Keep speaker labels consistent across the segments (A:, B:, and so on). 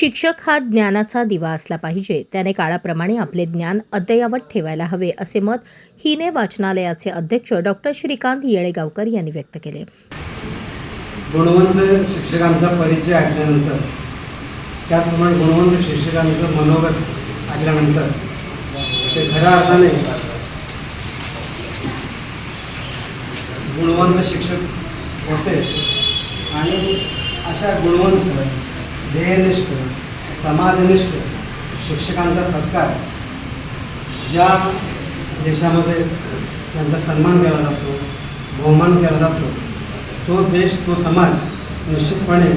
A: शिक्षक हा ज्ञानाचा दिवा असला पाहिजे. त्याने काळाप्रमाणे आपले ज्ञान अद्ययावत ठेवायला हवे असे मत हिने वाचनालयाचे अध्यक्ष डॉक्टर श्रीकांत येळेगावकर यांनी व्यक्त केले.
B: गुणवंत शिक्षकांचा परिचय ऐकल्यानंतर त्याचप्रमाणे गुणवंत शिक्षकांचं मनोगत ऐकल्यानंतर ते खऱ्या अर्थाने गुणवंत शिक्षक होते. आणि अशा गुणवंत ध्येयनिष्ठ समाजनिष्ठ शिक्षकांचा सत्कार ज्या देशामध्ये त्यांचा सन्मान केला जातो बहुमान केला जातो तो देश तो समाज निश्चितपणे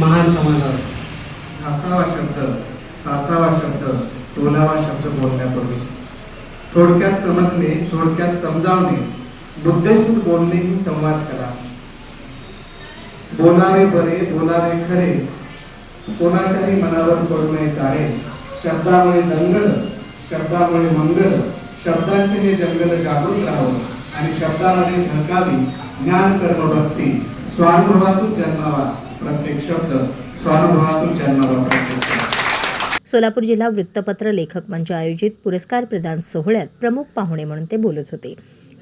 B: महान समाज आहे
C: असावा शब्द असावा शब्द टोलावा शब्द बोलण्यापूर्वी. थोडक्यात समजणे थोडक्यात समजावणे बुद्धसूत बोलणे ही संवाद करा बोलावे बरे बोलावे खरे कोणाच्याही मनावर पडू नये चाळे शब्दामुळे दंगल शब्दामुळे मंगल शब्दांचे हे जंगल जागृत राहावं आणि शब्दामध्ये झळकावी ज्ञान कर्म भक्ती स्वानुभवातून जन्मावा प्रत्येक शब्द स्वानुभवातून जन्मावा प्रत्येक
A: सोलापूर जिल्हा वृत्तपत्र लेखक मंच आयोजित पुरस्कार प्रदान सोहळ्यात प्रमुख पाहुणे म्हणून ते बोलत होते.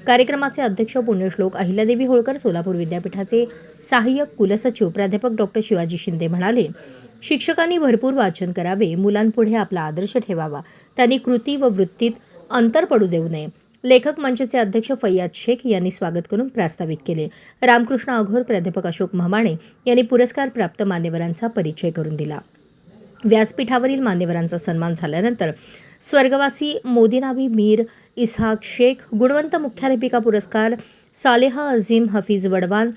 A: कार्यक्रमाचे अध्यक्ष पुण्यश्लोक अहिल्यादेवी होळकर सोलापूर विद्यापीठाचे सहाय्यक कुलसचिव प्राध्यापक डॉक्टर शिवाजी शिंदे म्हणाले शिक्षकांनी भरपूर वाचन करावे मुलांपुढे आपला आदर्श ठेवावा त्यांनी कृती व वृत्तीत अंतर पडू देऊ नये. लेखक मंचचे अध्यक्ष फैयाद शेख यांनी स्वागत करून प्रास्ताविक केले. रामकृष्ण अघोर प्राध्यापक अशोक म्हमाणे यांनी पुरस्कार प्राप्त मान्यवरांचा परिचय करून दिला. व्यासपीठावरील मान्यवरांचा सन्मान झाल्यानंतर स्वर्गवासी मोदीनाबी मीर इसहाक शेख गुणवंत मुख्याध्यापिका पुरस्कार Saleha Azim Hafiz Wadwan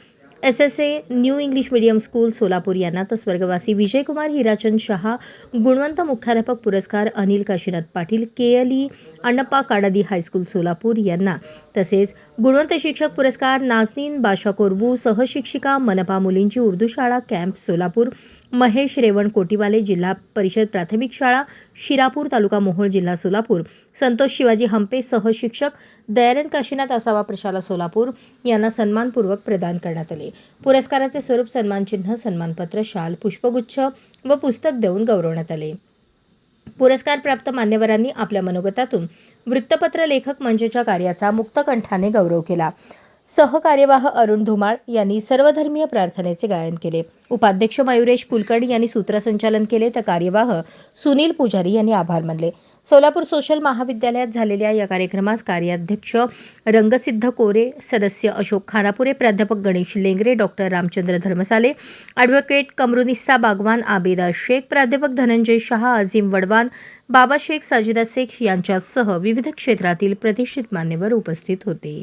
A: S S A new English medium school Solapur यांना तर स्वर्गवासी विजयकुमार हिराचंद शहा गुणवंत मुख्याध्यापक पुरस्कार Anil Kashinath Patil K L E Annappa Kadadi high school Solapur यांना. तसेच गुणवंत शिक्षक पुरस्कार नाजनीन बाशा कोरबू सहशिक्षिका मनपा मुलींची उर्दू शाळा कॅम्प सोलापूर. महेश रेवण कोटीवाले जिल्हा परिषद प्राथमिक शाळा शिरापूर तालुका मोहोळ जिल्हा सोलापूर. संतोष शिवाजी हंपे सहशिक्षक. दयानंद काशीनाथ असावा प्रशाला सोलापूर. यांना सन्मानपूर्वक प्रदान करण्यात आले. पुरस्काराचे स्वरूप सन्मानचिन्ह सन्मानपत्र शाल पुष्पगुच्छ व पुस्तक देऊन गौरवण्यात आले. पुरस्कार प्राप्त मान्यवरांनी आपल्या मनोगतातून वृत्तपत्र लेखक मंचच्या कार्याचा मुक्तकंठाने गौरव केला. सहकार्यवाह अरुण धुमाळ यांनी सर्वधर्मीय प्रार्थनेचे गायन केले. उपाध्यक्ष मयुरेश कुलकर्णी यांनी सूत्रसंचालन केले तर कार्यवाह सुनील पुजारी यांनी आभार मानले. सोलापूर सोशल महाविद्यालयात झालेल्या या कार्यक्रमास कार्याध्यक्ष रंगसिद्ध कोरे सदस्य अशोक खानापुरे प्राध्यापक गणेश लेंगरे डॉक्टर रामचंद्र धर्मसाले ॲडव्होकेट कमरुनिस्सा बागवान आबेदा शेख प्राध्यापक धनंजय शहा अझीम वडवान बाबा शेख साजिदा शेख यांच्यासह विविध क्षेत्रातील प्रतिष्ठित मान्यवर उपस्थित होते.